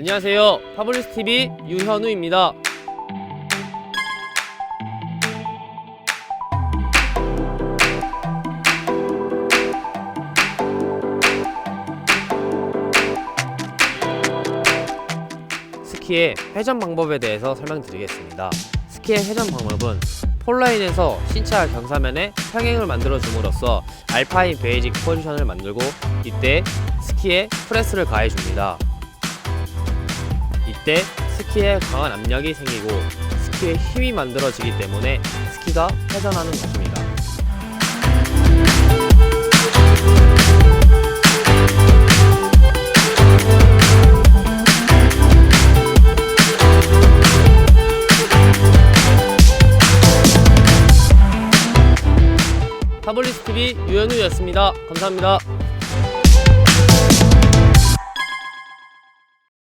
안녕하세요. 파블리스 TV 유현우입니다. 스키의 회전 방법에 대해서 설명드리겠습니다. 스키의 회전 방법은 폴라인에서 신차 경사면에 평행을 만들어 줌으로써 알파인 베이직 포지션을 만들고 이때 스키에 프레스를 가해 줍니다. 이때 스키에 강한 압력이 생기고 스키에 힘이 만들어지기 때문에 스키가 회전하는 것입니다. 파블리스 TV 유현우였습니다. 감사합니다.